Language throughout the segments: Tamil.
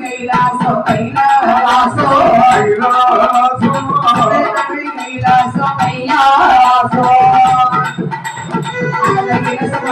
కైలాసో కైలాసో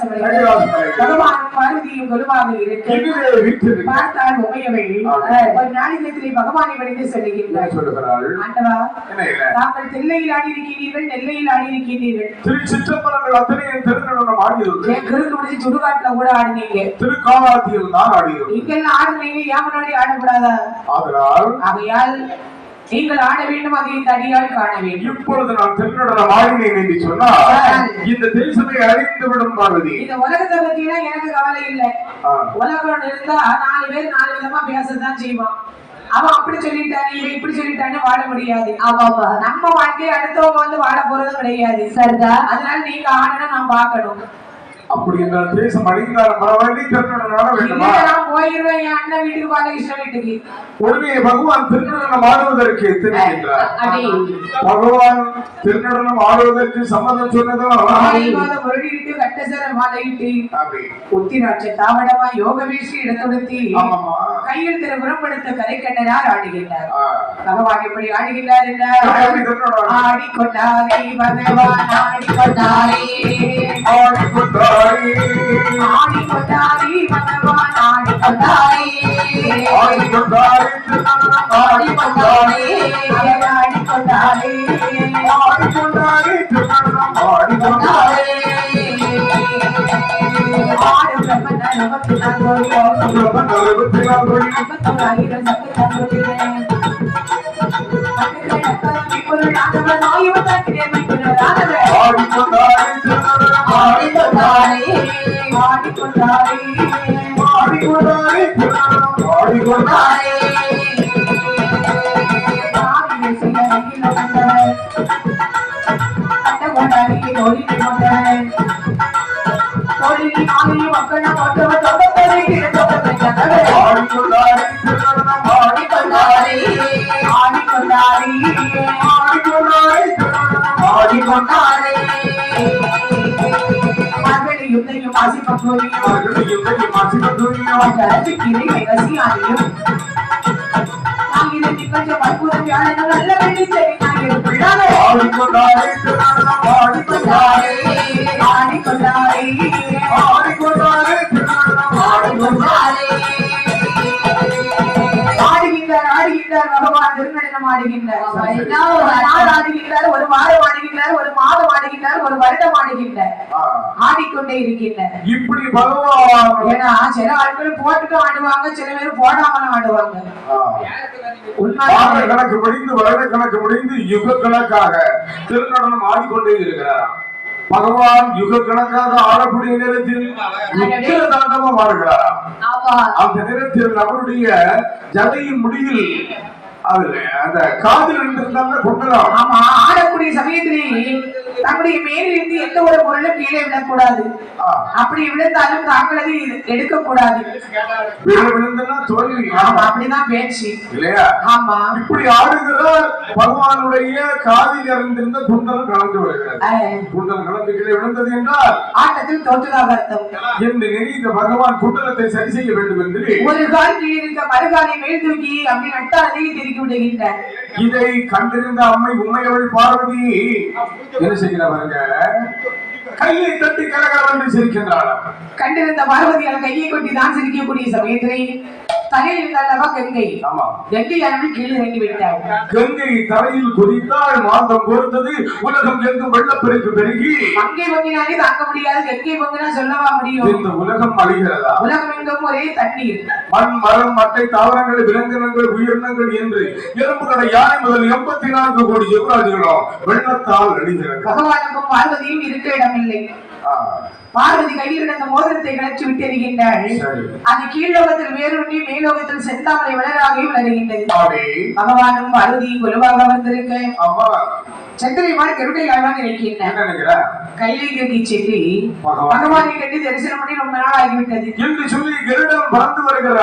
கைலாசமலை. பகவானும் பார்வதியும் கொலுவாக இருக்கு. பார்த்தால் உமையவை. ஒரு நாளிதத்திலே பகவானை வடிந்து சொல்லுகின்றார். ஆண்டவா தாங்கள் தெல்லையில் ஆடியிருக்கிறீர்கள் நெல்லையில் ஆடியிருக்கிறீர்கள். திரு சிற்றம்பலங்கள் அத்தனையும் திருநடனம் ஆடியது என் கிறுக்கு முடிச்சு சுடுகாட்டுல கூட ஆடினீங்க. திருக்காலாத்தியில் தான் ஆடியது இங்கெல்லாம் ஆடுனீங்க ஏன் முன்னாடி ஆடக்கூடாதா? ஆதலால் ஆகையால் நீங்கள் ஆட வேண்டும் அதை அடியால் காண வேண்டும். இப்பொழுது நான் திருநடனம் ஆடினேன் என்று சொன்னால் இந்த தேசத்தை அழிந்து விடும் பார்வதி. இந்த உலகத்தை பத்தினா எனக்கு கவலை இல்லை. உலகம் இருந்தா நாலு பேர் நாலு விதமா பேசத்தான் செய்வான். அவன் அப்படி சொல்லிட்டான் இவன் இப்படி சொல்லிட்டான்னு வாழ முடியாது. ஆமாப்பா நம்ம வாழ்க்கையை அடுத்தவங்க வந்து வாழ போறதும் கிடையாது. சரிதான் அதனால நீங்க ஆடணும் நான் பார்க்கணும். அப்படி என்றால் தேசம் அழிந்தால் பரவாயில்லை திருநடனம் வேண்டுமா? நான் போயிருவேன் என் அண்ணன் வீட்டுக்கு பாலகிருஷ்ணன் வீட்டுக்கு உடனே பகவான் திருநடனம் ஆடுவதற்கு தெரிவிக்கின்றார் அடி. பகவான் திருநடனம் ஆடுவதற்கு சம்மதம் சொன்னதும் உத்திராட்ச தாவடமா யோக வீசி இடத்தொடுத்தி ஆமாமா கையில் திரு புறப்படுத்த கரை கண்டனார் ஆடுகின்றார். பகவான் எப்படி ஆடுகின்றார் திருநடனம் ஆடிக்கொண்டாரே பகவான் ஆடிக்கொண்டாரே. ஆடிக்கொண்டாரே. ஆடிக்கொண்டாரே பகவான் ஆடிக்கொண்டாரே. ஆடிக்கொண்டாரே. ஆடிக்கொண்டாரே ஆடிக்கொண்டாரே. ஆடிக்கொண்டாரே. திருநடனம் ஆடிக்கொண்டாரே. ஆடு பிரம்மன் நமக்கு चाहिए கொண்டாடே. மார்கழி யுத்தையும் ஆசி பக்குவையும் அவர்களையும் கையும் ஆசிர்வதியும் கரத்துக்கிளை ரசியானையும் நான் இதை நல்ல நான் இருப்பிள்ளானே நாள் ஆடுகின்றார் ஒரு வாரம் ஆடுகின்றார் ஒரு மாதம் ஆடுகின்றார் ஒரு வருடம் ஆடுகின்றார். ஆடிக்கொண்டே இருக்கின்றார். இப்படி பகவான். ஏன்னா சில ஆட்கள் போட்டுட்டு ஆடுவாங்க சில பேர் போடாமலும் ஆடுவாங்க. கணக்கு முடிந்து வருட கணக்கு முடிந்து யுக கணக்காக திருநடனம் ஆடிக்கொண்டே இருக்கிறார் பகவான் யுக கணக்காக ஆடக்கூடிய நேரத்தில் உச்சிர தாண்டவம் ஆடுகிறார் அந்த நேரத்தில் அவருடைய ஜதையின் முடியில் அதுல அந்த காதல் இருந்திருந்தாங்க கொண்டுதான் ஆமா. ஆடக்கூடிய சமயத்திலே தன்னுடைய மேலிருந்து எந்த ஒரு பொருளும் கீழே விழக்கூடாது. அப்படி விழுந்தாலும் தாங்களது எடுக்க கூடாது அப்படிதான் பேச்சு. இல்லையா? ஆமா. இப்படி ஆடுகிறார் பகவானுடைய காதில் இருந்திருந்த குண்டலம் கலந்து வருகிறது குண்டலம் கலந்து கீழே விழுந்தது என்றால்? ஆட்டத்தில் தோற்றதாக அர்த்தம் என்று நினைத்த பகவான் குண்டலத்தை சரி செய்ய வேண்டும் என்று ஒரு கால் கீழே இருக்க மறுகாலை மேல் தூக்கி அப்படி நட்டாலே திருக்கி விடுகின்றார். இதை கண்டிருந்த அம்மை உண்மையவள் பார்வதி. என்ன செய்கிறவங்க கையை தட்டி கலகலவென்று சிரிக்கின்றாள். கண்டிருந்த பார்வதியால் கையை கொட்டி தான் சிரிக்கக்கூடிய சமயத்திலே தலையில் இருந்தல்லவா கங்கை? கங்கையானவள் கீழே இறங்கி விட்டாள். கங்கை தரையில் குதித்தாள் மாந்தம் பொறுத்தது உலகம் எங்கும் வெள்ளப்பெருக்கு பெருகி. மங்கை பொங்கினாலே தாங்க முடியாது கங்கை பொங்கினா சொல்லவா முடியும்? இந்த உலகம் அழிகிறதா? உலகம் எங்கும் ஒரே தண்ணீர். மண் மரம் மட்டை தாவரங்கள் விலங்கினங்கள் உயிரினங்கள் என்று எறும்புகளை யானை முதல் எண்பத்தி நான்கு கோடி ஜீவராஜிகளும் வெள்ளத்தால் அழிகிறது. பகவானுக்கும் பார்வதியும் இருக்க இடமில்லை ஆ, பார்வதி கையில் இருந்த மோதிரத்தை கழற்றி விட்டெறிகின்றாள் சரி. அது கீழ்லோகத்தில் வேரூன்றி மேலோகத்தில் செந்தாமரை வளராகி வளருகின்றது பகவானும் பார்வதியும் குருவாக வந்திருக்க சந்திரிமார் கருடையாழ்வான் இருக்கின்றார் என்ன நினைக்கிற? கைலை கட்டி சென்று பகவான். கட்டி தரிசனம் பண்ணி ரொம்ப நாள் ஆகிவிட்டது என்று சொல்லி கருடன் பறந்து வருகிறார்.